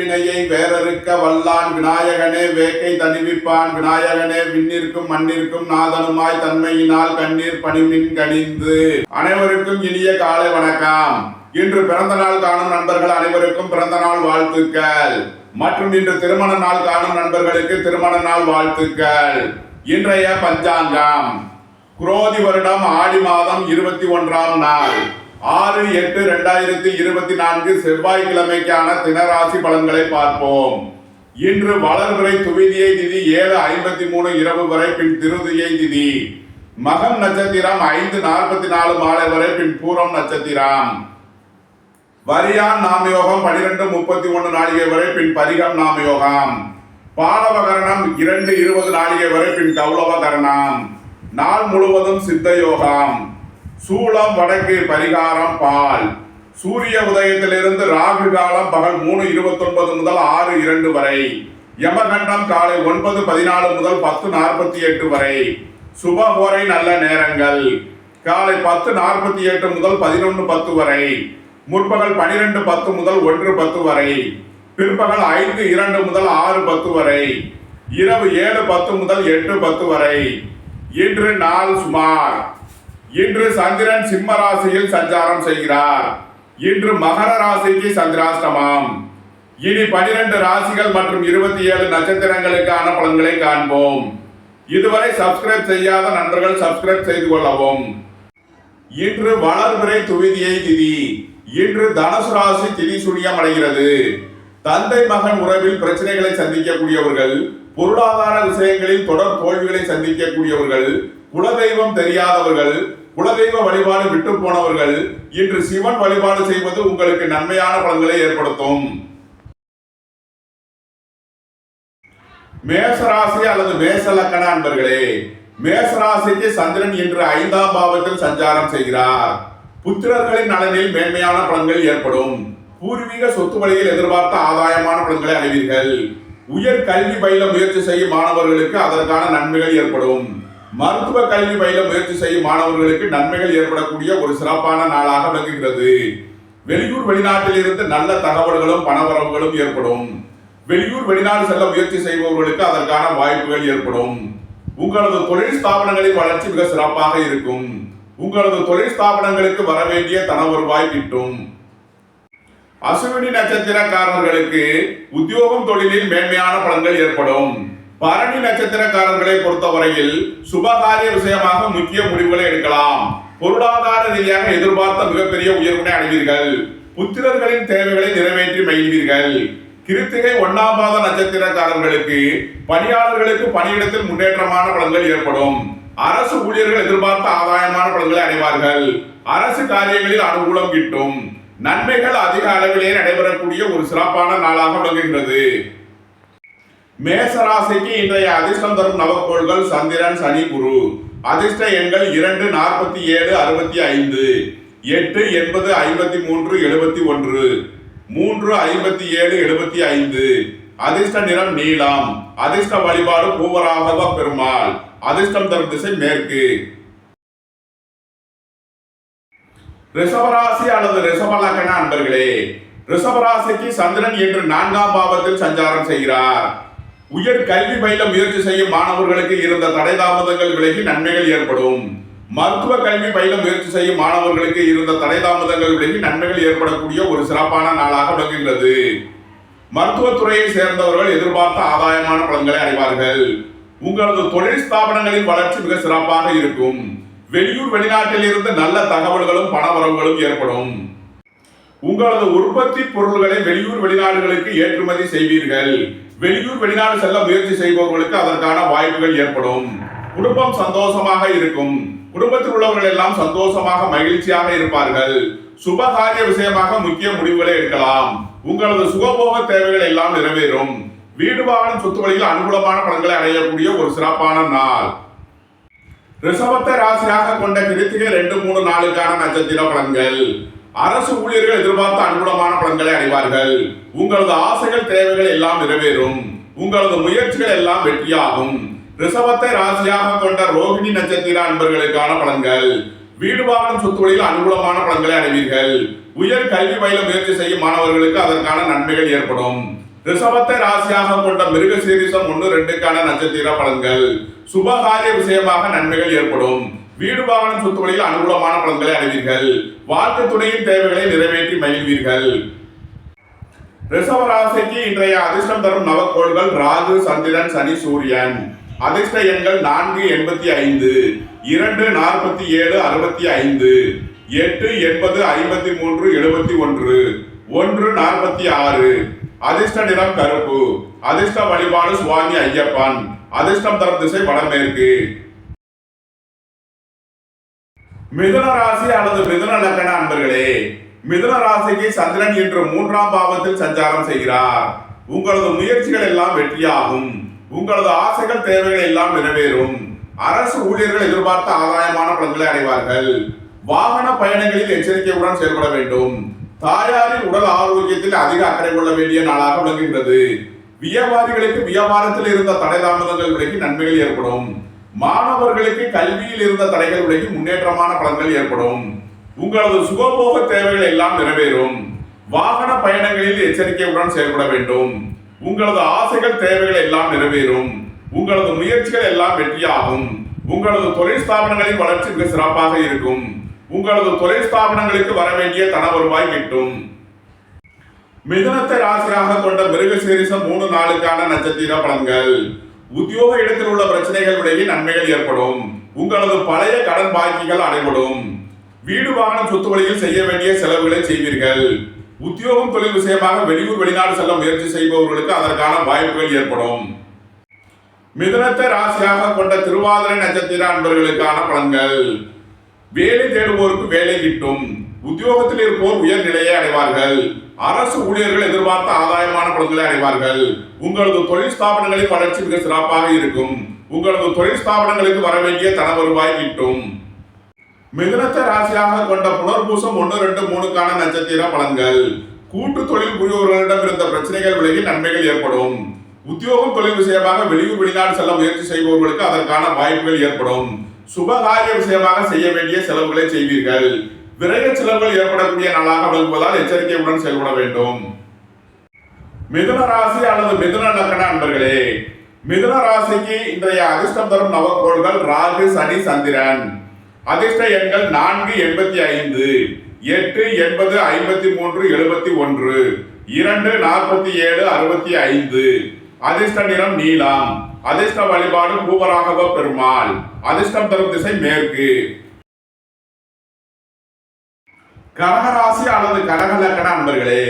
வேல்வினையை வேறறுக்க வல்லான் விநாயகனே வேக்கை தணிவிப்பான் விநாயகனே விண்ணிற்கும் மண்ணிற்கும் நாதனுமாய் தன்மையினால் கண்ணீர் பணிமின் கணிந்து அனைவருக்கும் இனிய காலை வணக்கம். இன்று பிறந்த நாள் காணும் நண்பர்கள் அனைவருக்கும் பிறந்த நாள் வாழ்த்துக்கள். மற்றும் இன்று திருமண நாள் காணும் நண்பர்களுக்கு திருமண நாள் வாழ்த்துக்கள். இன்றைய பஞ்சாங்கம். குரோதி வருடம் ஆடி மாதம் இருபத்தி ஒன்றாம் நாள். ஆறு எட்டு ரெண்டாயிரத்தி இருபத்தி நான்கு செவ்வாய்க்கிழமைக்கான தினராசி பலன்களை பார்ப்போம். இன்று வளர்பிறை துவிதியை திதி ஏழு ஐம்பத்தி மூணு இரவு வரை பின் திருதியை திதி. மகம் நட்சத்திரம் ஐந்து நாற்பத்தி நாலு மாலை வரை பின் பூரம் நட்சத்திரம். வரியான் நாமயோகம் பனிரெண்டு முப்பத்தி ஒன்று நாளிகை வரை பின் பரிகம் நாமயோகம். பாலவகரணம் இரண்டு இருபது நாளிகை வரை பின் கௌளவகரணம் நாள் முழுவதும் சித்த யோகம். சூளம் வடக்கு பரிகாரம் பால். சூரிய உதயத்திலிருந்து ராகு காலம் பகல் மூணு இருபத்தொன்பது முதல் ஆறு இரண்டு வரை. யமகண்டம் காலை ஒன்பது பதினாலு முதல் பத்து நாற்பத்தி எட்டு வரை. சுபஹோரை நல்ல நேரங்கள். காலை பத்து நாற்பத்தி எட்டு முதல் பதினொன்று பத்து வரை. முற்பகல் பனிரெண்டு பத்து முதல் ஒன்று பத்து வரை. பிற்பகல் ஐந்து இரண்டு முதல் ஆறு பத்து வரை. இரவு ஏழு பத்து முதல் எட்டு பத்து வரை. இன்று நாள் சுமார். இன்று சந்திரன் சிம்ம ராசியில் சஞ்சாரம் செய்கிறார். இன்று மகர ராசிக்கு சந்திராஷ்டமம். இனி பனிரெண்டு ராசிகள் மற்றும் இருபத்தி ஏழு நட்சத்திரங்களுக்கான பலன்களை காண்போம். இதுவரை சப்ஸ்கிரைப் செய்யாத நண்பர்கள் சப்ஸ்கிரைப் செய்து கொள்ளவும். இன்று வளர்பிறை துவிதியை திதி. இன்று தனுசு ராசி திதி சுனியம் அடைகிறது. தந்தை மகன் உறவில் பிரச்சனைகளை சந்திக்கக்கூடியவர்கள் பொருளாதார விஷயங்களில் தொடர் தோல்விகளை சந்திக்கக்கூடியவர்கள் குலதெய்வம் தெரியாதவர்கள் குலதெய்வ வழிபாடு விட்டு போனவர்கள் இன்று சிவன் வழிபாடு செய்வது உங்களுக்கு நன்மையான பலன்களை ஏற்படுத்தும். மேசராசி அல்லது மேசலக்கண அன்பர்களே மேசராசிக்கு சந்திரன் இன்று ஐந்தாம் பாவத்தில் சஞ்சாரம் செய்கிறார். புத்திரர்களின் நலனில் மேன்மையான பலன்கள் ஏற்படும். பூர்வீக சொத்து வழியில் எதிர்பார்த்த ஆதாயமான பலன்களை அடைவீர்கள் உயர் கல்வி பயில முயற்சி செய்யும் மாணவர்களுக்கு அதற்கான நன்மைகள் ஏற்படும். மருத்துவ கல்வி பயில முயற்சி செய்யும் மாணவர்களுக்கு நன்மைகள் ஏற்படக்கூடிய ஒரு சிறப்பான நாளாக விளங்குகிறது. வெளியூர் வெளிநாட்டில் இருந்து நல்ல தகவல்களும் பணவரவுகளும் ஏற்படும். வெளியூர் வெளிநாடு செல்ல முயற்சி செய்பவர்களுக்கு அதற்கான வாய்ப்புகள் ஏற்படும். உங்களது தொழில் ஸ்தாபனங்களின் வளர்ச்சி மிக சிறப்பாக இருக்கும். உங்களது தொழில் ஸ்தாபனங்களுக்கு வர வேண்டிய தன வருவாய் கிட்டும். அசுவினி நட்சத்திரக்காரர்களுக்கு உத்தியோகம் தொழிலில் மேன்மையான பலன்கள் ஏற்படும். பரணி நட்சத்திரக்காரர்களை பொறுத்தவரையில் சுபகாரிய விஷயமாக முக்கிய முடிவுகளை எடுக்கலாம். பொருளாதார ரீதியாக எதிர்பார்த்த மிகப்பெரிய உயர்வினை அடைவீர்கள். புத்திரர்களின் தேவைகளை நிறைவேற்றி மகிழ்வீர்கள். கிருத்திகை ஒன்னாம் பாத நட்சத்திரக்காரர்களுக்கு பணியாளர்களுக்கு பணியிடத்தில் முன்னேற்றமான பலன்கள் ஏற்படும். அரசு ஊழியர்கள் எதிர்பார்த்த ஆதாயமான பலன்களை அடைவார்கள். அரசு காரியங்களில் அனுகூலம் கிட்டும். நன்மைகள் அதிக அளவிலே நடைபெறக்கூடிய ஒரு சிறப்பான நாளாக விளங்குகின்றது. மேசராசிக்கு இன்றைய அதிர்ஷ்டம் தரும் நவக்கோள்கள் சந்திரன் சனி குரு. அதிர்ஷ்ட எண்கள் இரண்டு நாற்பத்தி ஏழு அறுபத்தி ஐந்து. எட்டு எண்பது ஐம்பத்தி மூன்று எழுபத்தி ஒன்று. மூன்று ஐம்பத்தி ஏழு எழுபத்தி ஐந்து. அதிர்ஷ்ட நிறம் நீளம் அதிர்ஷ்ட வழிபாடு பூவராகவ பெருமாள். அதிர்ஷ்டம் தரும் திசை மேற்கு. ரிஷபராசி அல்லது ரிஷபலக்கண அன்பர்களே ரிஷபராசிக்கு சந்திரன் இன்று நான்காம் பாவத்தில் சஞ்சாரம் செய்கிறார். உயர் கல்வி பயில முயற்சி செய்யும் மாணவர்களுக்கு இருந்த தடை தாமதங்கள் விலகி நன்மைகள் ஏற்படும். மருத்துவ கல்வி பயில முயற்சி செய்யும் மாணவர்களுக்கு இருந்த தடை தாமதங்கள் விலகி நன்மைகள் ஏற்படக்கூடிய ஒரு சிறப்பான நாளாக விளங்குகிறது மருத்துவத்துறையை சேர்ந்தவர்கள் எதிர்பார்த்த ஆதாயமான பலன்களை அடைவார்கள். உங்களது தொழில் ஸ்தாபனங்களின் வளர்ச்சி மிக சிறப்பாக இருக்கும். வெளியூர் வெளிநாட்டில் இருந்து நல்ல தகவல்களும் பணவரவுகளும் ஏற்படும். உங்களது உற்பத்தி பொருள்களை வெளியூர் வெளிநாடுகளுக்கு ஏற்றுமதி செய்வீர்கள். வெளியூர் வெளிநாடு செல்ல முயற்சி செய்பவர்களுக்கு அதற்கான வாய்ப்புகள் ஏற்படும். குடும்பம் சந்தோஷமாக இருக்கும். குடும்பத்தில் உள்ளவர்கள் எல்லாம் சந்தோஷமாக மகிழ்ச்சியாக இருப்பார்கள். சுபகாரிய விஷயமாக முக்கிய முடிவுகளை எடுக்கலாம். உங்களது சுகபோக தேவைகள் எல்லாம் நிறைவேறும். வீடு வாகனம் சொத்து வழியில் அனுகூலமான பலன்களை அடையக்கூடிய ஒரு சிறப்பான நாள். ரிஷபத்தை ராசியாக கொண்ட கிருத்திகை ரெண்டு மூணு நாளுக்கான நட்சத்திர பலன்கள். அரசு ஊழியர்கள் எதிர்பார்த்த அனுகூலமான பலன்களை அடைவார்கள். உங்களது ஆசைகள் தேவைகள் எல்லாம் நிறைவேறும். உங்களது முயற்சிகள் எல்லாம் வெற்றியாகும். ரிசவத்தை ராசியாக கொண்ட ரோகிணி நட்சத்திர அன்பர்களுக்கான பலன்கள். வீடு வாகனம் சொத்துகளில் அனுகூலமான பலன்களை அடைவீர்கள். உயர் கல்வி பயில முயற்சி செய்யும் மாணவர்களுக்கு அதற்கான நன்மைகள் ஏற்படும். ரிசவத்தை ராசியாக கொண்ட மிருக சீரிசம் ஒன்று ரெண்டுக்கான நட்சத்திர பலன்கள். சுபகாரிய விஷயமாக நன்மைகள் ஏற்படும். வீடு வாகனம் சொத்து வழியில் அனுகூலமான பலன்களை அடைவீர்கள். வாழ்க்கை துணையின் தேவைகளை நிறைவேற்றி மகிழ்வீர்கள். ரிசவ ராசிக்கு இன்றைய அதிர்ஷ்டம் தரும் நவக்கோள்கள் ராகு சந்திரன் சனி சூரியன். அதிர்ஷ்ட எண்கள் நான்கு எண்பத்தி ஐந்து இரண்டு நாற்பத்தி ஏழு அறுபத்தி ஐந்து எட்டு எண்பது ஐம்பத்தி மூன்று எழுபத்தி ஒன்று ஒன்று நாற்பத்தி ஆறு. அதிர்ஷ்ட நிறம் கருப்பு அதிர்ஷ்ட வழிபாடு சுவாமி ஐயப்பன். அதிர்ஷ்டம் தரும் திசை வடமேற்கு. மிதுன ராசி அல்லது மிதுன லக்கண அன்பர்களே மிதுன ராசிக்கு சந்திரன் இன்று மூன்றாம் பாவத்தில் சஞ்சாரம் செய்கிறார். உங்களது முயற்சிகள் எல்லாம் வெற்றியாகும். உங்களது ஆசைகள் தேவைகள் எல்லாம் நிறைவேறும். அரசு ஊழியர்கள் எதிர்பார்த்த ஆதாயமான பலன்களை அடைவார்கள். வாகன பயணங்களில் எச்சரிக்கையுடன் செயல்பட வேண்டும். தாயாரின் உடல் ஆரோக்கியத்தில் அதிக அக்கறை கொள்ள வேண்டிய நாளாக விளங்குகிறது வியாபாரிகளுக்கு வியாபாரத்தில் இருந்த தடை தாமதங்கள் விலகி நன்மைகள் ஏற்படும். மாணவர்களுக்கு கல்வியில் இருந்த தடைகள் விலகி முன்னேற்றமான பலன்கள் ஏற்படும். உங்களது சுகபோக தேவைகள் எல்லாம் நிறைவேறும். வாகன பயணங்களில் எச்சரிக்கையுடன் செயல்பட வேண்டும். உங்களது ஆசைகள் தேவைகள் எல்லாம் நிறைவேறும். உங்களது முயற்சிகள் எல்லாம் வெற்றியாகும். உங்களது தொழில் ஸ்தாபனங்களின் வளர்ச்சி மிக சிறப்பாக இருக்கும். உங்களது தொழில் ஸ்தாபனங்களுக்கு வர வேண்டிய தன வருவாய் கிட்டும். மிதனத்தை ராசியாக கொண்ட மிருக சீரிசம் மூணு நாளுக்கான நட்சத்திர பலன்கள். உத்தியோக இடத்தில் உள்ள பிரச்சனைகள் நன்மைகள் ஏற்படும். உங்களது பழைய கடன் பாக்கிகள் அடைபடும். வீடு வாகனம் சொத்து வழியில் செய்ய வேண்டிய செலவுகளை செய்வீர்கள். உத்தியோகம் தொழில் விஷயமாக வெளியூர் வெளிநாடு செல்ல முயற்சி செய்பவர்களுக்கு அதற்கான வாய்ப்புகள் ஏற்படும். மிதனத்தை ராசியாக கொண்ட திருவாதிரை நட்சத்திர அன்பர்களுக்கான பலன்கள். வேலை தேடுவோருக்கு வேலை கிட்டும். உத்தியோகத்தில் இருப்போர் உயர்நிலையை அடைவார்கள். அரசு ஊழியர்கள் எதிர்பார்த்த ஆதாயமான பலன்களை அடைவார்கள். உங்களது தொழில் ஸ்தாபனங்களின் வளர்ச்சி மிக சிறப்பாக இருக்கும். உங்களது தொழில் ஸ்தாபனங்களுக்கு வர வேண்டிய தன வருவாய் கிட்டும். மிதுனத்தை ராசியாக கொண்ட புனர்பூசம் ஒன்று ரெண்டு மூணுக்கான நட்சத்திர பலன்கள். கூட்டு தொழில் புரிபவர்களிடம் இருந்த பிரச்சனைகள் விலகி நன்மைகள் ஏற்படும். உத்தியோகம் தொழில் விஷயமாக வெளியூர் வெளிநாடு செல்ல முயற்சி செய்பவர்களுக்கு அதற்கான வாய்ப்புகள் ஏற்படும். சுபகாரிய விஷயமாக செய்ய வேண்டிய செலவுகளை செய்வீர்கள். விரைய செலவுகள் ஏற்படக்கூடிய நாளாக விளங்குவதால் எச்சரிக்கையுடன் செயல்பட வேண்டும். மிதுன ராசி அல்லது மிதுன லக்கண அன்பர்களே மிதுன ராசிக்கு இன்றைய அதிர்ஷ்டம் தரும் நவக்கோள்கள் ராகு சனி சந்திரன். அதிர்ஷ்ட எண்கள் நான்கு எண்பத்தி ஐந்து எட்டு எண்பது ஐம்பத்தி மூன்று எழுபத்தி ஒன்று இரண்டு நாற்பத்தி ஏழு அறுபத்தி ஐந்து. அதிர்ஷ்ட நிறம் நீலம். அதிர்ஷ்ட வழிபாடு பூவராகவ பெருமாள். அதிர்ஷ்டம் தரும் திசை மேற்கு. கடகராசி அல்லது கடகலக்கண அன்பர்களே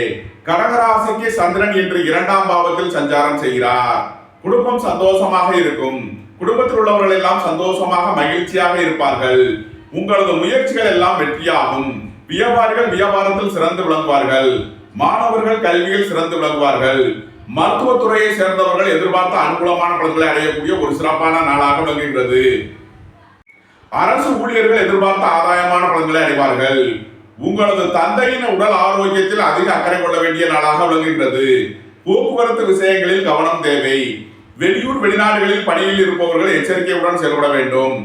கடகராசிக்கு சந்திரன் இன்று இரண்டாம் பாவத்தில் சஞ்சாரம் செய்கிறார். குடும்பம் சந்தோஷமாக இருக்கும். குடும்பத்தில் உள்ளவர்கள் எல்லாம் சந்தோஷமாக மகிழ்ச்சியாக இருப்பார்கள். உங்களது முயற்சிகள் எல்லாம் வெற்றியாகும். வியாபாரிகள் வியாபாரத்தில் சிறந்து விளங்குவார்கள். மாணவர்கள் கல்வியில் சிறந்து விளங்குவார்கள். மருத்துவத்துறையை சேர்ந்தவர்கள் எதிர்பார்த்த அனுகூலமான பலன்களை அடையக்கூடிய ஒரு சிறப்பான நாளாக விளங்குகின்றது. அரசு ஊழியர்கள் எதிர்பார்த்த ஆதாயமான பலன்களை அடைவார்கள். உங்களது தந்தையின் உடல் ஆரோக்கியத்தில் அதிக அக்கறை கொள்ள வேண்டிய நாளாக விளங்குகின்றது. போக்குவரத்து விஷயங்களில் கவனம் தேவை. வெளியூர் வெளிநாடுகளில் பணியில் இருப்பவர்கள் எச்சரிக்கையுடன் செயல்பட வேண்டும்.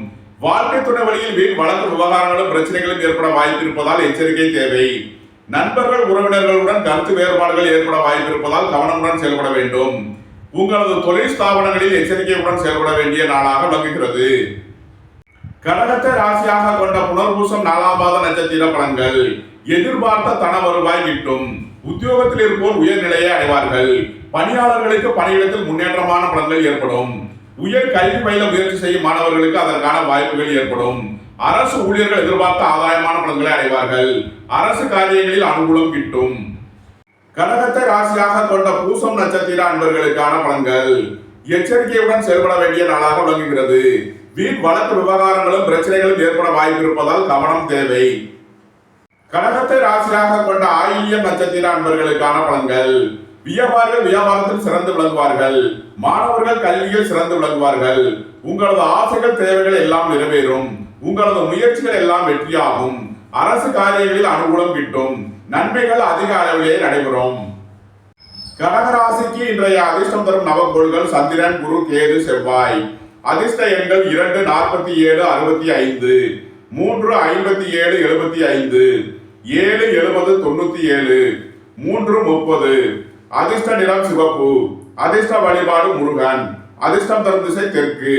வாழ்க்கை துணை வழியில் வீண் வழக்கு விவகாரங்களும் பிரச்சனைகளும் ஏற்பட வாய்ப்பு இருப்பதால் எச்சரிக்கை தேவை. நண்பர்கள் உறவினர்களுடன் கருத்து வேறுபாடுகள் ஏற்பட வாய்ப்பு இருப்பதால் கவனமுடன் செயல்பட வேண்டும். உங்களது தொழில் ஸ்தாபனங்களில் எச்சரிக்கையுடன் செயல்பட வேண்டிய நாளாக விளங்குகிறது. கடகத்தை ராசியாக கொண்ட புனர்பூசம் நாலாம் நட்சத்திர பலன்கள். எதிர்பார்த்த தன வருவாய் கிட்டும். உத்தியோகத்தில் இருப்போர் உயர்நிலையை அடைவார்கள். பணியாளர்களுக்கு பணியிடத்தில் முன்னேற்றமான பலன்கள் ஏற்படும். உயர் கல்வி பயில முயற்சி செய்யும் மாணவர்களுக்கு அதற்கான வாய்ப்புகள் ஏற்படும். அரசு ஊழியர்கள் எதிர்பார்த்த ஆதாயமான பலன்களை அடைவார்கள். அரசு காரியங்களில் அனுகூலம் கிட்டும். கடகத்தை ராசியாக கொண்ட பூசம் நட்சத்திர அன்பர்களுக்கான பலன்கள். எச்சரிக்கையுடன் செயல்பட வேண்டிய நாளாக விளங்குகிறது. வீண் வழக்கு விவகாரங்களும் பிரச்சனைகளும் ஏற்பட வாய்ப்பு இருப்பதால் கவனம் தேவை. கடகத்தை ராசியாக கொண்ட ஆயில்யம் நட்சத்திர அன்பர்களுக்கான பலன்கள். வியாபாரிகள் வியாபாரத்தில் சிறந்து விளங்குவார்கள். மாணவர்கள் கல்வியில் சிறந்து விளங்குவார்கள். உங்களது ஆசைகள் தேவைகள் எல்லாம் நிறைவேறும். உங்களது முயற்சிகள் எல்லாம் வெற்றியாகும். அரசு காரியங்களில் அனுகூலம் கிட்டும். நன்மைகள் அதிக அளவிலே நடைபெறும். கடகராசிக்கு இன்றைய அதிர்ஷ்டம் தரும் நவக்கோள்கள் சந்திரன் குரு கேது செவ்வாய். அதிர்ஷ்ட எண்கள் இரண்டு நாற்பத்தி ஏழு அறுபத்தி ஐந்து. மூன்று ஐம்பத்தி ஏழு எழுபத்தி ஐந்து. ஏழு எழுபது தொண்ணூத்தி ஏழு. மூன்று முப்பது. அதிர்ஷ்ட நிறம் சிவப்பு. அதிர்ஷ்ட வழிபாடு முருகன். அதிர்ஷ்டம் தரும் திசை தெற்கு.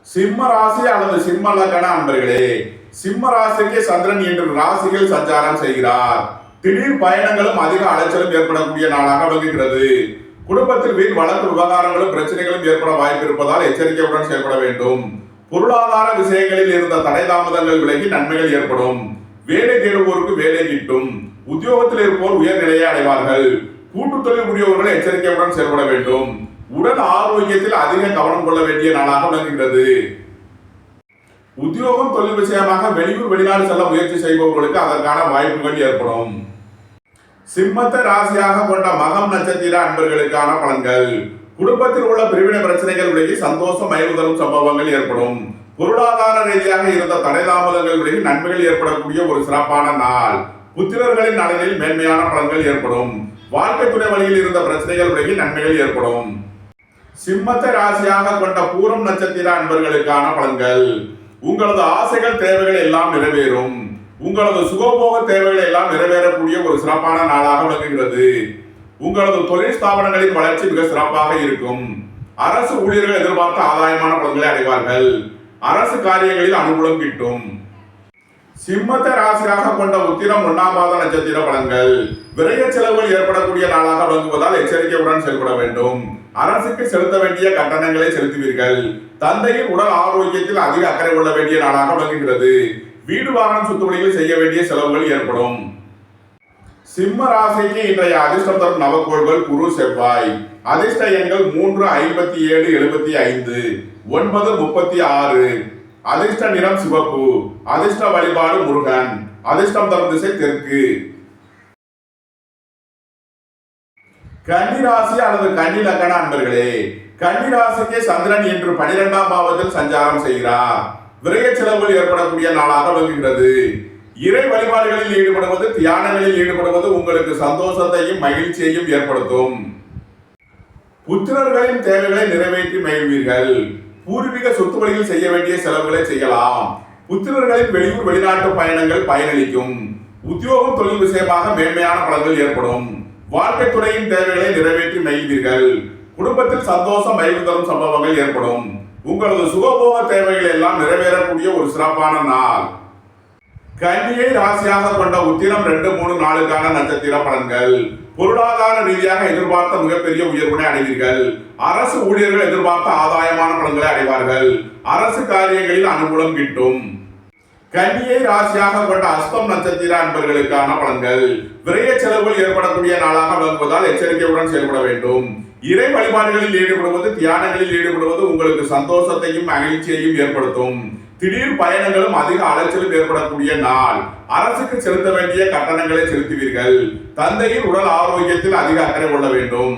சிம்ம ராசி அல்லது சிம்ம லக்கண அன்பர்களே சிம்ம ராசிக்கு சந்திரன் என்று ராசியில் சஞ்சாரம் செய்கிறார். திடீர் பயணங்களும் அதிக அலைச்சலும் ஏற்படக்கூடிய நாளாக விளங்குகிறது. குடும்பத்தில் வீண் வழக்கு விவகாரங்களும் பிரச்சனைகளும் ஏற்பட வாய்ப்பு இருப்பதால் எச்சரிக்கையுடன் செயல்பட வேண்டும். பொருளாதார விஷயங்களில் இருந்த தடை தாமதங்கள் விலகி நன்மைகள் ஏற்படும். வேலை தேடுவோருக்கு வேலை கிட்டும் உத்தியோகத்தில் இருப்போர் உயர்நிலையை அடைவார்கள். கூட்டுத் தொழில் புரியவர்கள் எச்சரிக்கையுடன் செயல்பட வேண்டும். உடல் ஆரோக்கியத்தில் அதிக கவனம் கொள்ள வேண்டிய நாளாக விளங்குகிறது. உத்தியோகம் தொழில் விஷயமாக வெளியூர் வெளிநாடு செல்ல முயற்சி செய்பவர்களுக்கு அதற்கான வாய்ப்புகள் ஏற்படும். சிம்மத்தை ராசியாக கொண்ட மகம் நட்சத்திர அன்பர்களுக்கான பலன்கள். குடும்பத்தில் உள்ள பிரிவினை பிரச்சனைகள் விலகி சந்தோஷம் மயவு சம்பவங்கள் ஏற்படும். பொருளாதார ரீதியாக இருந்த தடை தாமதங்கள் விலகி நன்மைகள் ஏற்படக்கூடிய ஒரு சிறப்பான நாள். புத்திரர்களின் நலனில் மேன்மையான பலன்கள் ஏற்படும். வாழ்க்கை துணை வழியில் இருந்த பிரச்சனைகள் விலகி நன்மைகள் ஏற்படும். சிம்மத்தை ராசியாக கொண்ட பூரம் நட்சத்திர அன்பர்களுக்கான பலன்கள். உங்களது ஆசைகள் தேவைகள் எல்லாம் நிறைவேறும். உங்களது சுகபோக தேவைகளை எல்லாம் நிறைவேறக்கூடிய ஒரு சிறப்பான நாளாக விளங்குகிறது. உங்களது தொழில் ஸ்தாபனங்களின் வளர்ச்சி மிக சிறப்பாக இருக்கும். அரசு ஊழியர்கள் எதிர்பார்த்த ஆதாயமான பலன்களை அடைவார்கள். அரசு காரியங்களில் அனுகூலம் கிட்டும். சிம்மத்தை ராசியாக கொண்ட உத்திரம் ஒன்னாம் மாத நட்சத்திர பலன்கள். விரைய செலவுகள் ஏற்படக்கூடிய நாளாக விளங்குவதால் எச்சரிக்கையுடன் செயல்பட வேண்டும். அரசுக்கு செலுத்த வேண்டிய கட்டணங்களை செலுத்துவீர்கள். தந்தையின் உடல் ஆரோக்கியத்தில் அதிக அக்கறை கொள்ள வேண்டிய நாளாக விளங்குகிறது. வீடு வாகனம் சுத்துவழியில் செய்ய வேண்டிய செலவுகள் ஏற்படும். சிம்ம ராசிக்கு இன்றைய அதிர்ஷ்டம் தரும் நவக்கோள்கள் குரு செவ்வாய். அதிர்ஷ்ட எண்கள் மூன்று ஐம்பத்தி ஏழு எழுபத்தி ஐந்து ஒன்பது முப்பத்தி ஆறு. அதிர்ஷ்ட நிறம் சிவப்பு. அதிர்ஷ்ட வழிபாடு முருகன். அதிர்ஷ்டம் தரும் திசை தெற்கு. கன்னிராசி அல்லது கன்னி லக்கண அன்பர்களே கன்னிராசிக்கு சந்திரன் இன்று பனிரெண்டாம் பாவத்தில் சஞ்சாரம் செய்கிறார். விரைய செலவுகள் ஏற்படக்கூடிய நாளாக விளங்குகிறது. இறை வழிபாடுகளில் ஈடுபடுவது தியானங்களில் ஈடுபடுவது உங்களுக்கு சந்தோஷத்தையும் மகிழ்ச்சியையும் ஏற்படுத்தும். புத்திரர்களின் தேவைகளை நிறைவேற்றி மகிழ்வீர்கள். பூர்வீக சொத்து வழியில் செய்ய வேண்டிய செலவுகளை செய்யலாம். புத்திரர்களின் வெளியூர் வெளிநாட்டு பயணங்கள் பயனளிக்கும். உத்தியோகம் தொழில் விஷயமாக மேன்மையான பலன்கள் ஏற்படும். வாழ்க்கை துறையின் தேவைகளை நிறைவேற்றி மகிழ்வீர்கள். குடும்பத்தில் சந்தோஷம் மகிழ்வு தரும் சம்பவங்கள் ஏற்படும். உங்களது சுகபோக தேவைகள் எல்லாம் நிறைவேறக்கூடிய ஒரு சிறப்பான நாள். கன்னியை ராசியாக கொண்ட உத்திரம் ரெண்டு மூணு நாளுக்கான நட்சத்திர பலன்கள். பொருளாதார ரீதியாக எதிர்பார்த்த மிகப்பெரிய உயர்வினை அடைவீர்கள். அரசு ஊழியர்கள் எதிர்பார்த்த ஆதாயமான பலன்களை அடைவார்கள். அரசு காரியங்களில் அனுகூலம் கிட்டும். கன்னியை ராசியாக கொண்ட அஸ்தம் நட்சத்திர அன்பர்களுக்கான பலன்கள். விரைய செலவுகள் ஏற்படக்கூடிய நாளாக விளங்குவதால் எச்சரிக்கையுடன் செயல்பட வேண்டும். இறை வழிபாடுகளில் ஈடுபடுவது தியானங்களில் ஈடுபடுவது உங்களுக்கு சந்தோஷத்தையும் மகிழ்ச்சியையும் ஏற்படுத்தும். திடீர் பயணங்களும் அதிக அலைச்சலும் ஏற்படக்கூடிய நாள். அரசுக்கு செலுத்த வேண்டிய கட்டணங்களை செலுத்துவீர்கள். தந்தையின் உடல் ஆரோக்கியத்தில் அதிக அக்கறை கொள்ள வேண்டும்.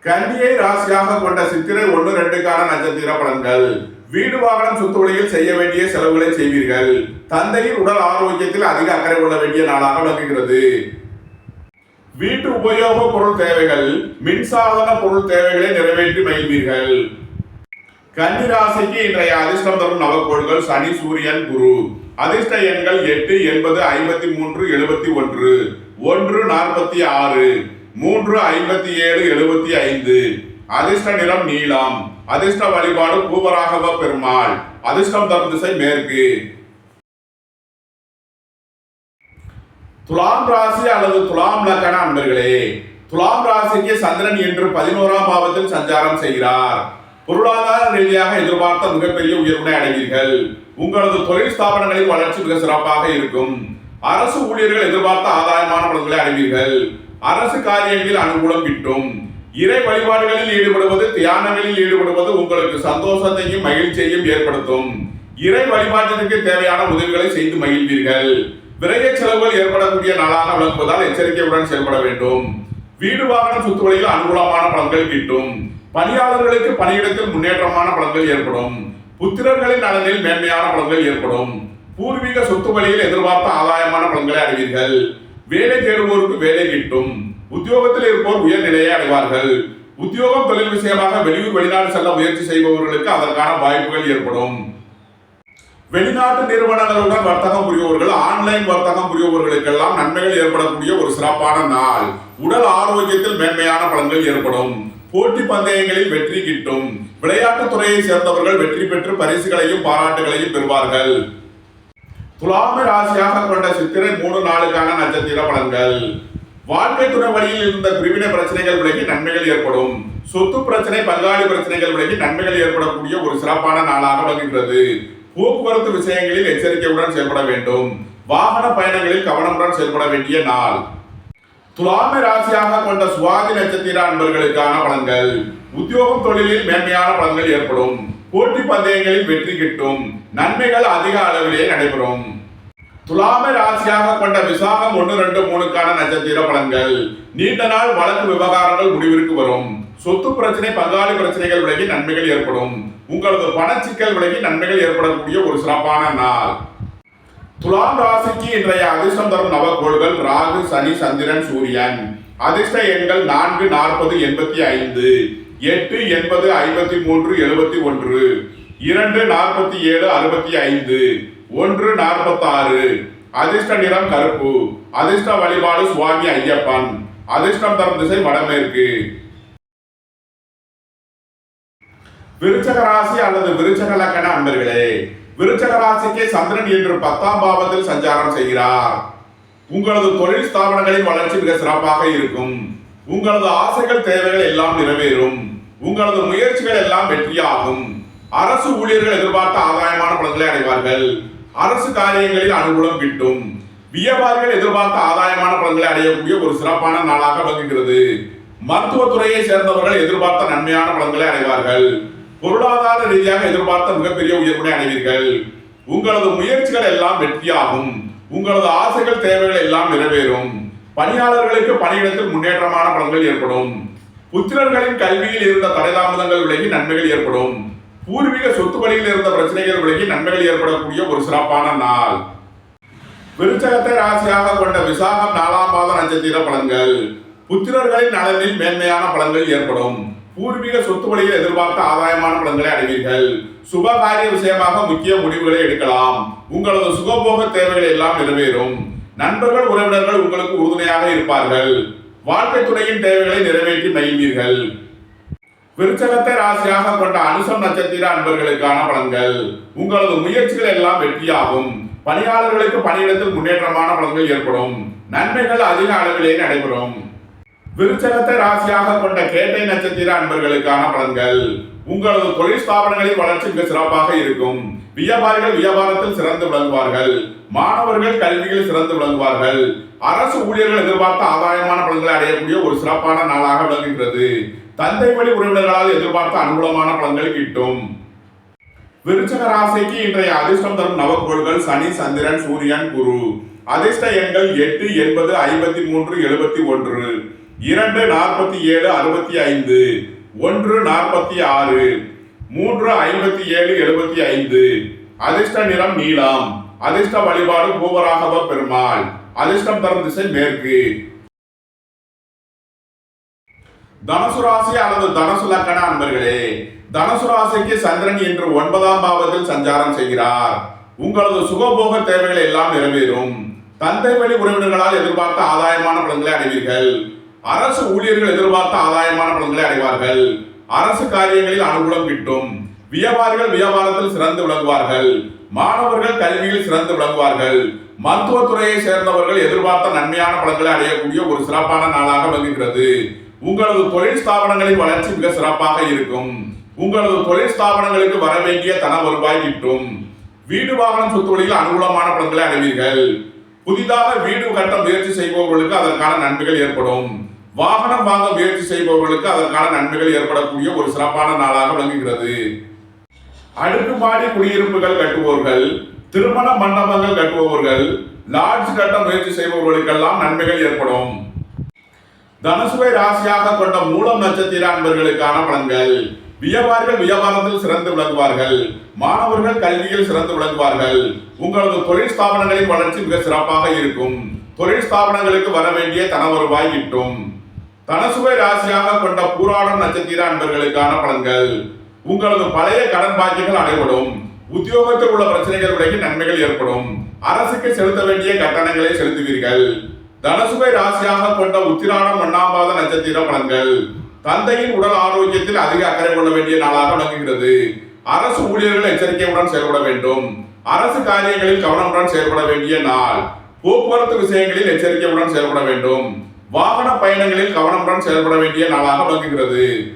கன்னியை ராசியாக கொண்ட சித்திரை ஒன்று ரெண்டுக்கான நட்சத்திர பலன்கள். வீடு வாகனம் சுத்துவழியில் செய்ய வேண்டிய செலவுகளை செய்வீர்கள். தந்தையின் உடல் ஆரோக்கியத்தில் அதிக அக்கறை கொள்ள வேண்டிய நாளாக விளங்குகிறது. வீட்டு உபயோக பொருள் தேவைகள் மின்சாதன பொருள் தேவைகளை நிறைவேற்றி மகிழ்வீர்கள். கன்னிராசிக்கு இன்றைய அதிர்ஷ்டம் தரும் நவக்கோள்கள் சனி சூரியன் குரு. அதிர்ஷ்ட எண்கள் எட்டு எண்பது ஐம்பத்தி மூன்று எழுபத்தி ஒன்று. ஒன்று நாற்பத்தி ஆறு. மூன்று ஐம்பத்தி ஏழு எழுபத்தி ஐந்து. அதிர்ஷ்ட நிறம் நீளம் அதிர்ஷ்ட வழிபாடு பூவராகவ பெருமாள். அதிர்ஷ்டம் தரும் திசை மேற்கு. துலாம் ராசி அல்லது துலாம் லக்கண அன்பர்களே துலாம் ராசிக்கு சந்திரன் என்று பதினோராம் பாவத்தில் சஞ்சாரம் செய்கிறார். பொருளாதார ரீதியாக எதிர்பார்த்த மிகப்பெரிய உயர்வினை அடைவீர்கள். உங்களது தொழில் ஸ்தாபனங்களின் வளர்ச்சி மிக சிறப்பாக இருக்கும். அரசு ஊழியர்கள் எதிர்பார்த்த ஆதாயமான பலன்களை அடைவீர்கள். அரசு காரியங்களில் அனுகூலம் கிட்டும். இறை வழிபாடுகளில் ஈடுபடுவது தியானங்களில் ஈடுபடுவது உங்களுக்கு சந்தோஷத்தையும் மகிழ்ச்சியையும் ஏற்படுத்தும். இறை வழிபாட்டிற்கு தேவையான உதவிகளை செய்து மகிழ்வீர்கள். விரைய செலவுகள் ஏற்படக்கூடிய நாளாக விளங்குவதால் எச்சரிக்கையுடன் செயல்பட வேண்டும். வீடு வாகனம் சுத்துவழியில் அனுகூலமான பலன்கள் கிட்டும். பணியாளர்களுக்கு பணியிடத்தில் முன்னேற்றமான பலன்கள் ஏற்படும். புத்திரர்களின் நலனில் மேன்மையான பலன்கள் ஏற்படும். பூர்வீக சொத்து வழியில் எதிர்பார்த்த ஆதாயமான பலன்களை அடைவீர்கள். வேலை தேடுவோருக்கு வேலை கிட்டும். உத்தியோகத்தில் இருப்போர் உயர்நிலையை அடைவார்கள். உத்தியோகம் தொழில் விஷயமாக வெளியூர் வெளிநாடு செல்ல முயற்சி செய்பவர்களுக்கு அதற்கான வாய்ப்புகள் ஏற்படும். வெளிநாட்டு நிறுவனங்களுடன் வர்த்தகம் புரிபவர்கள் ஆன்லைன் வர்த்தகம் புரிபவர்களுக்கெல்லாம் நன்மைகள் ஏற்படக்கூடிய ஒரு சிறப்பான நாள். உடல் ஆரோக்கியத்தில் மேன்மையான பலன்கள் ஏற்படும். போட்டி பந்தயங்களில் வெற்றி கிட்டும். விளையாட்டுத் துறையை சேர்ந்தவர்கள் வெற்றி பெற்று பரிசுகளையும் பாராட்டுகளையும் பெறுவார்கள். துலாம ராசியாக கொண்ட சித்திரை மூணு நாளுக்கான நட்சத்திர பலன்கள். வாழ்க்கை துணை வழியில் இருந்த பிரிவினை பிரச்சனைகள் விலகி நன்மைகள் ஏற்படும். சொத்து பிரச்சனை பங்காளி பிரச்சனைகள் விலகி நன்மைகள் ஏற்படக்கூடிய ஒரு சிறப்பான நாளாக வருகின்றது. போக்குவரத்து விஷயங்களில் எச்சரிக்கையுடன் செயல்பட வேண்டும். வாகன பயணங்களில் கவனமுடன் செயல்பட வேண்டிய நாள். துலாம ராசியாக கொண்ட சுவாதி நட்சத்திர அன்பர்களுக்கான பலன்கள். உத்தியோகம் தொழிலில் மேன்மையான பலன்கள் ஏற்படும். போட்டி பந்தயங்களில் வெற்றி கிட்டும். நன்மைகள் அதிக அளவிலே நடைபெறும். துலாம ராசியாக கொண்ட விசாகம் ஒன்று ரெண்டு மூணுக்கான நட்சத்திர பலன்கள். நீண்ட நாள் வழக்கு விவகாரங்கள் முடிவிற்கு வரும். சொத்து பிரச்சனை பங்காளி பிரச்சனைகள் விலகி நன்மைகள் ஏற்படும். உங்களது பணச்சிக்கல் விலகி நன்மைகள் ஏற்படக்கூடிய ஒரு சிறப்பான நாள். துலாம் ராசிக்கு இன்றைய அதிர்ஷ்டம் தரும் நவக்கோள்கள் ராகு சனி சந்திரன் சூரியன். அதிர்ஷ்ட எண்கள் நான்கு நாற்பது எண்பத்தி ஐந்து. எட்டு எண்பது ஐம்பத்தி மூன்று எழுபத்தி ஒன்று. இரண்டு நாற்பத்தி ஏழு அறுபத்தி ஐந்து. ஒன்று நாற்பத்தாறு. அதிர்ஷ்ட நிறம் கருப்பு. அதிர்ஷ்ட வழிபாடு சுவாமி ஐயப்பன். அதிர்ஷ்டம் தரும் திசை வடமேற்கு. விருச்சக ராசி அல்லது விருச்சக லக்கண அன்பர்களே விருச்சக ராசிக்கு சந்திரன் என்று பத்தாம் பாவத்தில் சஞ்சாரம் செய்கிறார். உங்களது தொழில் ஸ்தாபனங்களின் வளர்ச்சி மிக சிறப்பாக இருக்கும். உங்களது ஆசைகள் தேவைகள் எல்லாம் நிறைவேறும். உங்களது முயற்சிகள் எல்லாம் வெற்றியாகும். அரசு ஊழியர்கள் எதிர்பார்த்த ஆதாயமான பலன்களை அடைவார்கள். அரசு காரியங்களில் அனுகூலம் கிட்டும். வியாபாரிகள் எதிர்பார்த்த ஆதாயமான பலன்களை அடையக்கூடிய ஒரு சிறப்பான நாளாக விளங்குகிறது. மருத்துவத்துறையை சேர்ந்தவர்கள் எதிர்பார்த்த நன்மையான பலன்களை அடைவார்கள். பொருளாதார ரீதியாக எதிர்பார்த்த மிகப்பெரிய உயர்வினை அடைவீர்கள். உங்களது முயற்சிகள் எல்லாம் வெற்றியாகும். உங்களது ஆசைகள் தேவைகள் எல்லாம் நிறைவேறும். பணியாளர்களுக்கு பணியிடத்தில் முன்னேற்றமான பலன்கள் ஏற்படும். புத்திரர்களின் கல்வியில் இருந்த தடைதாமதங்கள் விலகி நன்மைகள் ஏற்படும். பூர்வீக சொத்து வழியில் இருந்த பிரச்சனைகள் விலகி நன்மைகள் ஏற்படக்கூடிய ஒரு சிறப்பான நாள். விருச்சகத்தை ராசியாக கொண்ட விசாகம் நாலாம் பாத நட்சத்திர பலன்கள். புத்திரர்களின் நலனில் மேன்மையான பலன்கள் ஏற்படும். பூர்வீக சொத்து வழியில் எதிர்பார்த்த ஆதாயமான பலன்களை அடைவீர்கள். சுபகாரிய விஷயமாக முக்கிய முடிவுகளை எடுக்கலாம். உங்களது சுகபோக தேவைகள் எல்லாம் நிறைவேறும். நண்பர்கள் உறவினர்கள் உங்களுக்கு உறுதுணையாக இருப்பார்கள். வாழ்க்கை துறையின் தேவைகளை நிறைவேற்றி மகிழ்வீர்கள். விருச்சகத்தை ராசியாக கொண்ட அனுசம் நட்சத்திர அன்பர்களுக்கான பலன்கள். உங்களது முயற்சிகள் எல்லாம் வெற்றியாகும். பணியாளர்களுக்கு பணியிடத்தில் முன்னேற்றமான பலன்கள் ஏற்படும். நன்மைகள் அதிக அளவிலேயே நடைபெறும். விருச்சகத்தை ராசியாக கொண்ட கேட்டை நட்சத்திர அன்பர்களுக்கான பலன்கள். உங்களது தொழில் ஸ்தாபனங்களின் வளர்ச்சி மிக சிறப்பாக இருக்கும். வியாபாரிகள் வியாபாரத்தில் சிறந்து விளங்குவார்கள். மாணவர்கள் கல்வியில் சிறந்து விளங்குவார்கள். அரசு ஊழியர்கள் எதிர்பார்த்த ஆதாயமான பலன்களை அடையக்கூடிய ஒரு சிறப்பான நாளாக விளங்குகிறது. தந்தை வழி உறவினர்களால் எதிர்பார்த்த அனுகூலமான பலன்கள் கிட்டும். விருச்சக ராசிக்கு இன்றைய அதிர்ஷ்டம் தரும் நவக்கோள்கள் சனி சந்திரன் சூரியன் குரு. அதிர்ஷ்ட எண்கள் எட்டு எண்பது ஐம்பத்தி மூன்று எழுபத்தி ஒன்று. இரண்டு நாற்பத்தி ஏழு அறுபத்தி ஐந்து ஒன்று நாற்பத்தி ஆறு மூன்று ஐம்பத்தி ஏழு எழுபத்தி ஐந்து. அதிர்ஷ்ட நிறம் நீளம் அதிர்ஷ்ட வழிபாடு பூவராகவ பெருமாள் அதிர்ஷ்டம் தரும் திசை மேற்கு. தனுசு ராசி அல்லது தனுசு லக்கண அன்பர்களே தனுசு ராசிக்கு சந்திரன் இன்று ஒன்பதாம் பாவத்தில் சஞ்சாரம் செய்கிறார். உங்களது சுகபோக தேவைகள் எல்லாம் நிறைவேறும். தந்தை வழி உறவினர்களால் எதிர்பார்த்த ஆதாயமான பலன்களை அடைவீர்கள். அரசு ஊழியர்கள் எதிர்பார்த்த ஆதாயமான பலன்களை அடைவார்கள். அரசு காரியங்களில் அனுகூலம் கிட்டும். வியாபாரிகள் வியாபாரத்தில் சிறந்து விளங்குவார்கள். மாணவர்கள் கல்வியில் சிறந்து விளங்குவார்கள். மருத்துவத்துறையை சேர்ந்தவர்கள் எதிர்பார்த்த நன்மையான பலன்களை அடையக்கூடிய ஒரு சிறப்பான நாளாக விளங்குகிறது. உங்களது தொழில் ஸ்தாபனங்களின் வளர்ச்சி மிக சிறப்பாக இருக்கும். உங்களது தொழில் ஸ்தாபனங்களுக்கு வர வேண்டிய தன வருவாய் கிட்டும். வீடு வாகனம் சொத்து வழியில் அனுகூலமான பலன்களை அடைவீர்கள். புதிதாக வீடு கட்ட முயற்சி செய்பவர்களுக்கு அதற்கான நன்மைகள் ஏற்படும். வாகனம் வாங்க முயற்சி செய்பவர்களுக்கு அதற்கான நன்மைகள் ஏற்படக்கூடிய ஒரு சிறப்பான நாளாக விளங்குகிறது. அடுக்குமாடி குடியிருப்புகள் கட்டுபவர்கள் திருமண மண்டபங்கள் கட்டுபவர்கள் லாட்ஜ் கட்ட முயற்சி செய்பவர்களுக்கெல்லாம் நன்மைகள் ஏற்படும். தனுசுவை ராசியாக கொண்ட மூலம் நட்சத்திர அன்பர்களுக்கான பலன்கள். வியாபாரிகள் வியாபாரத்தில் சிறந்து விளங்குவார்கள். மாணவர்கள் கல்வியில் சிறந்து விளங்குவார்கள். உங்களது தொழில் ஸ்தாபனங்களின் வளர்ச்சி மிக சிறப்பாக இருக்கும். தொழில் ஸ்தாபனங்களுக்கு வர வேண்டிய தன வருவாய் கிட்டும். தனசுவை ராசியாக கொண்ட பூராடம் நட்சத்திர அன்பர்களுக்கான பலன்கள். உங்களது பழைய கடன் பாக்கியங்கள் அடைபடும். உத்தியோகத்தில் உள்ள பிரச்சனைகள் விலகி நன்மைகள் ஏற்படும். அரசுக்கு செலுத்த வேண்டிய கட்டணங்களை செலுத்துவீர்கள். தனசுவை ராசியாக கொண்ட உத்திராடம் ஒன்னாம் நட்சத்திர பலன்கள். தந்தையின் உடல் ஆரோக்கியத்தில் அதிக அக்கறை கொள்ள வேண்டிய நாளாக விளங்குகிறது. அரசு ஊழியர்கள் எச்சரிக்கையுடன் செயல்பட வேண்டும். அரசு காரியங்களில் கவனமுடன் செயல்பட வேண்டிய நாள். போக்குவரத்து விஷயங்களில் எச்சரிக்கையுடன் செயல்பட வேண்டும். வாகன பயணங்களில் கவனமுடன் செயல்பட வேண்டிய நாளாக விளங்குகிறது.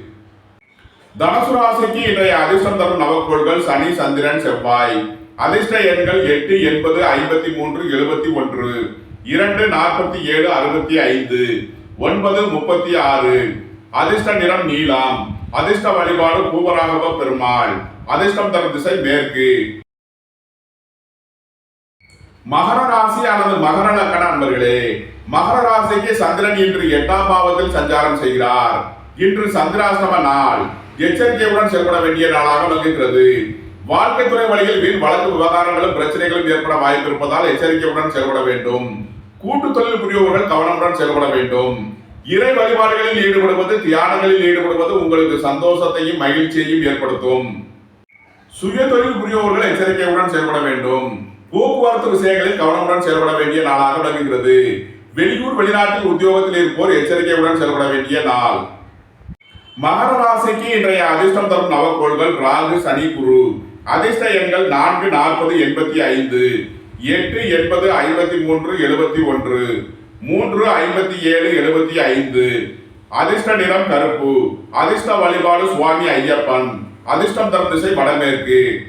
தனுசு ராசிக்கு இன்றைய அதிர்ஷ்டம் தரும் நவக்கோள்கள் சனி சந்திரன் செவ்வாய். அதிர்ஷ்ட எண்கள் எட்டு எண்பது ஐம்பத்தி மூன்று எழுபத்தி ஒன்று. இரண்டு நாற்பத்தி ஏழு அறுபத்தி ஐந்து. ஒன்பது முப்பத்தி ஆறு. அதிர்ஷ்ட நிறம் நீலாம். அதிர்ஷ்ட வழிபாடு பூவராகவ பெருமாள். அதிர்ஷ்டம் தரும் திசை மேற்கு. மகர ராசி அல்லது மகர லக்கண அன்பர்களே மகர ராசிக்கு சந்திரன் இன்று எட்டாம் பாவத்தில் சஞ்சாரம் செய்கிறார். இன்று சந்திராசிரம நாள். எச்சரிக்கையுடன் செயல்பட வேண்டிய நாளாக விளங்குகிறது. வாழ்க்கை துறை வழியில் வீண் வழக்கு விவகாரங்களும் பிரச்சனைகளும் ஏற்பட வாய்ப்பு இருப்பதால் எச்சரிக்கையுடன் செயல்பட வேண்டும். கூட்டு தொழில் புரியவர்கள் கவனமுடன் செயல்பட வேண்டும். இறை வழிபாடுகளில் ஈடுபடுவது தியானங்களில் ஈடுபடுவது உங்களுக்கு சந்தோஷத்தையும் மகிழ்ச்சியையும் ஏற்படுத்தும். சுய தொழில் புரியவர்கள் எச்சரிக்கையுடன் செயல்பட வேண்டும். போக்குவரத்து விஷயங்களில் கவனமுடன் செயல்பட வேண்டிய நாளாக விளங்குகிறது. வெளியூர் வெளிநாட்டில் உத்தியோகத்தில் இருப்போர் எச்சரிக்கையுடன் செயல்பட வேண்டிய நாள். மகர ராசிக்கு இன்றைய அதிர்ஷ்டம் தரும் நவக்கோள்கள் ராகு சனி குரு. அதிர்ஷ்ட எண்கள் நான்கு நாற்பது எண்பத்தி ஐந்து. எட்டு எண்பது ஐம்பத்தி மூன்று எழுபத்தி ஒன்று. மூன்று ஐம்பத்தி ஏழு எழுபத்தி ஐந்து. அதிர்ஷ்ட நிறம் கருப்பு. அதிர்ஷ்ட வழிபாடு சுவாமி ஐயப்பன். அதிர்ஷ்டம் தரும் திசை வடமேற்கு.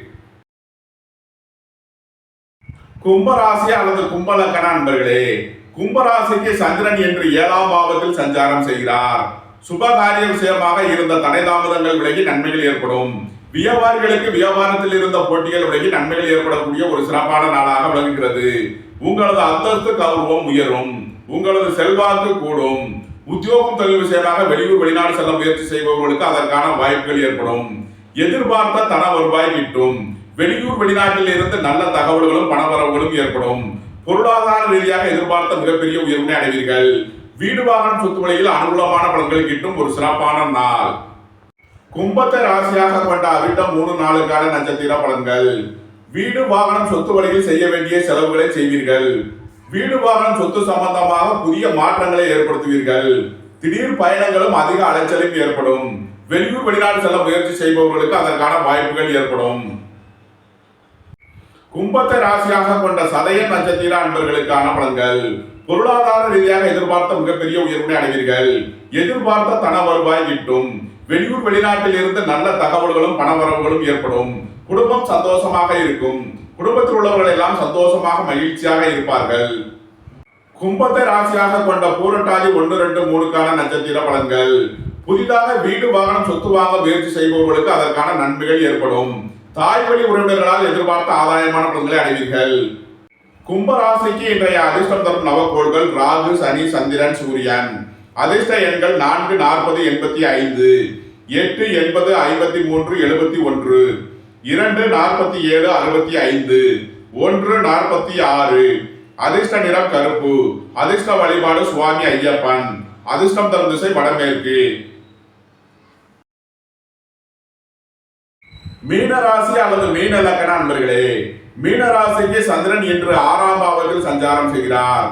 கும்பராசி அல்லது கும்பலக்கண அன்பர்களே கும்பராசிக்கு சந்திரன் என்று ஏழாம் பாவத்தில் சஞ்சாரம் செய்கிறார். சுபகாரிய விஷயமாக இருந்த தடை தாமதங்கள் விலகி நன்மைகள் ஏற்படும். வியாபாரிகளுக்கு வியாபாரத்தில் இருந்த போட்டிகள் விலகி நன்மைகள் ஏற்படக்கூடிய ஒரு சிறப்பான நாளாக விளங்குகிறது. உங்களது அந்தஸ்து கௌரவம் உயரும். உங்களது செல்வாக்கு கூடும். உத்தியோகம் தொழில் விஷயமாக வெளியூர் வெளிநாடு செல்ல முயற்சி செய்பவர்களுக்கு அதற்கான வாய்ப்புகள் ஏற்படும். எதிர்பார்த்த தன வருவாய் கிட்டும். வெளியூர் வெளிநாட்டில் இருந்து நல்ல தகவல்களும் பணவரவுகளும் ஏற்படும். பொருளாதார ரீதியாக எதிர்பார்த்த மிகப்பெரிய உயர்வினை அடைவீர்கள். வீடு வாகனம் சொத்து வழியில் அனுகூலமான பலன்கள் கிட்டும் ஒரு சிறப்பான நாள். கும்பத்தை ராசியாக கொண்ட அவிட்டம் மூணு நாளுக்கான நட்சத்திர பலன்கள். வீடு வாகனம் சொத்து வழியில் செய்ய வேண்டிய செலவுகளை செய்வீர்கள். வீடு வாகனம் சொத்து சம்பந்தமாக புதிய மாற்றங்களை ஏற்படுத்துவீர்கள். திடீர் பயணங்களும் அதிக அலைச்சலும் ஏற்படும். வெளியூர் வெளிநாடு செல்ல முயற்சி செய்பவர்களுக்கு அதற்கான வாய்ப்புகள் ஏற்படும். கும்பத்தை ராசியாக கொண்ட சதய நட்சத்திர அன்பர்களுக்கான பலன்கள். பொருளாதார ரீதியாக எதிர்பார்த்த மிகப்பெரிய உயர்வினை அடைவீர்கள். எதிர்பார்த்த தன வருவாய் கிட்டும். வெளியூர் வெளிநாட்டில் இருந்து நல்ல தகவல்களும் பணவரவுகளும் ஏற்படும். குடும்பம் சந்தோஷமாக இருக்கும். குடும்பத்தில் உள்ளவர்கள் எல்லாம் சந்தோஷமாக மகிழ்ச்சியாக இருப்பார்கள். கும்பத்தை ராசியாக கொண்ட பூரட்டாதி ஒன்று ரெண்டு மூணுக்கான நட்சத்திர பலன்கள். புதிதாக வீடு வாகனம் சொத்து வாங்க முயற்சி செய்பவர்களுக்கு அதற்கான நன்மைகள் ஏற்படும். தாய் வழி உறவினர்களால் எதிர்பார்த்த ஆதாயமான பலன்களை அடைவீர்கள். கும்பராசிக்கு இன்றைய அதிர்ஷ்டம் தரும் நவக்கோள்கள் ராகு சனி சந்திரன் சூரியன். அதிர்ஷ்ட எண்கள் நான்கு நாற்பது எண்பத்தி ஐந்து. எட்டு எண்பது ஐம்பத்தி மூன்று எழுபத்தி ஒன்று. இரண்டு நாற்பத்தி ஏழு அறுபத்தி ஐந்து. ஒன்று நாற்பத்தி ஆறு. அதிர்ஷ்ட நிறம் கருப்பு. அதிர்ஷ்ட வழிபாடு சுவாமி ஐயப்பன். அதிர்ஷ்டம் தரும் திசை வடமேற்கு. மீனராசி அல்லது மீன லக்கண அன்பர்களே மீனராசிக்கு சந்திரன் என்று ஆறாம் பாவத்தில் சஞ்சாரம் செய்கிறார்.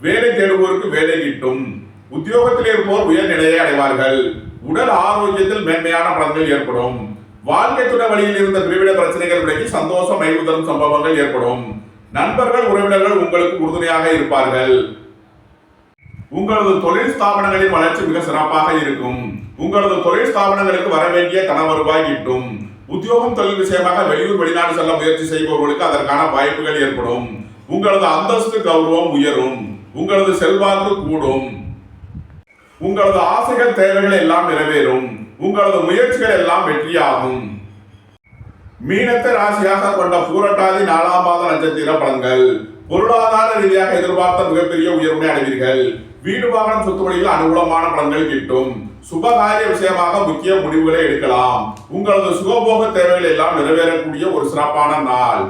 வேலை தேடுவோருக்கு வேலை கிட்டும். உத்தியோகத்தில் இருப்போர் உயர் நிலையை அடைவார்கள். உடல் ஆரோக்கியத்தில் மேன்மையான பலன்கள் ஏற்படும். வாழ்க்கை துணை வழியில் இருந்த பிரிவிட பிரச்சனைகள் விலகி சந்தோஷம் மகிழ்வு சம்பவங்கள் ஏற்படும். நண்பர்கள் உறவினர்கள் உங்களுக்கு உறுதுணையாக இருப்பார்கள். உங்களது தொழில் ஸ்தாபனங்களின் வளர்ச்சி மிக சிறப்பாக இருக்கும். உங்களது தொழில் ஸ்தாபனங்களுக்கு வர வேண்டிய தன வருவாய் கிட்டும். உத்தியோகம் தொழில் விஷயமாக வெளியூர் வெளிநாடு செல்ல முயற்சி செய்பவர்களுக்கு அதற்கான வாய்ப்புகள் ஏற்படும். உங்களது அந்தஸ்து கௌரவம் உயரும். உங்களது செல்வாக்கு கூடும். உங்களது ஆசைகள் தேவைகள் எல்லாம் நிறைவேறும். உங்களது முயற்சிகள் எல்லாம் வெற்றியாகும். மீனத்தை ராசியாக கொண்ட பூரட்டாதி நாலாம் பாத நட்சத்திர பலன்கள். பொருளாதார ரீதியாக எதிர்பார்த்த மிகப்பெரிய உயர்வினை அடைவீர்கள். வீடு வாகனம் சொத்து வழியில் அனுகூலமான பலன்கள் கிட்டும். சுபகாரிய விஷயமாக முக்கிய முடிவுகளை எடுக்கலாம். உங்களது சுகபோக தேவைகள் எல்லாம் நிறைவேறக்கூடிய ஒரு சிறப்பான நாள்.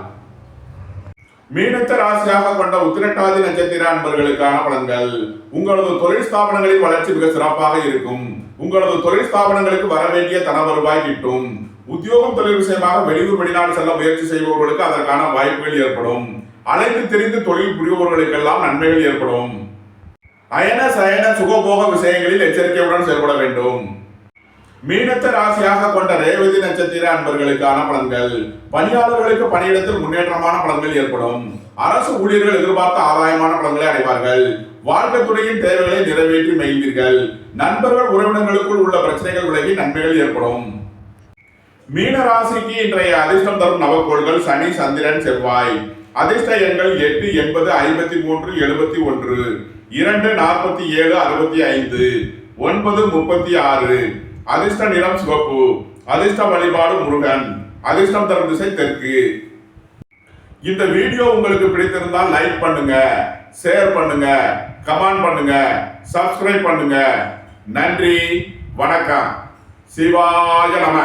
மீனத்த ராசியாக கொண்ட உத்திரட்டாதி நட்சத்திர அன்பர்களுக்கான பலன்கள். உங்களது தொழில் ஸ்தாபனங்களின் வளர்ச்சி மிக சிறப்பாக இருக்கும். உங்களது தொழில் ஸ்தாபனங்களுக்கு வர வேண்டிய தன வருவாய் கிட்டும். உத்தியோகம் தொழில் விஷயமாக வெளியூர் வெளிநாடு செல்ல முயற்சி செய்பவர்களுக்கு அதற்கான வாய்ப்புகள் ஏற்படும். அனைத்து தெரிந்து தொழில் புரிபவர்களுக்கெல்லாம் நன்மைகள் ஏற்படும். அயன சயன சுகபோக விஷயங்களில் எச்சரிக்கையுடன் செயல்பட வேண்டும். மீனத்த ராசியாக கொண்ட ரேவதி நட்சத்திர அன்பர்களுக்கான பலன்கள். பணியாளர்களுக்கு பணியிடத்தில் முன்னேற்றமான பலன்கள் ஏற்படும். அரசு ஊழியர்கள் எதிர்பார்த்த ஆதாயமான பலன்களை அடைவார்கள். வாழ்க்கை துறையின் தேவைகளை நிறைவேற்றி மகிழ்வீர்கள். நண்பர்கள் உறவினர்களுக்குள் உள்ள பிரச்சனைகள் விலகி நன்மைகள் ஏற்படும். மீன ராசிக்கு இன்றைய அதிர்ஷ்டம் தரும் நவக்கோள்கள் சனி சந்திரன் செவ்வாய். அதிர்ஷ்ட எண்கள் எட்டு எண்பது ஐம்பத்தி மூன்று எழுபத்தி ஒன்று. இரண்டு நாற்பத்தி ஏழு அறுபத்தி ஐந்து ஒன்பது முப்பத்தி ஆறு. அதிர்ஷ்ட நிறம் சிவப்பு அதிர்ஷ்ட வழிபாடு முருகன். அதிர்ஷ்டம் தரும் திசை தெற்கு. இந்த வீடியோ உங்களுக்கு பிடித்திருந்தால் லைக் பண்ணுங்க ஷேர் பண்ணுங்க கமெண்ட் பண்ணுங்க சப்ஸ்கிரைப் பண்ணுங்க. நன்றி வணக்கம். சிவாய நம.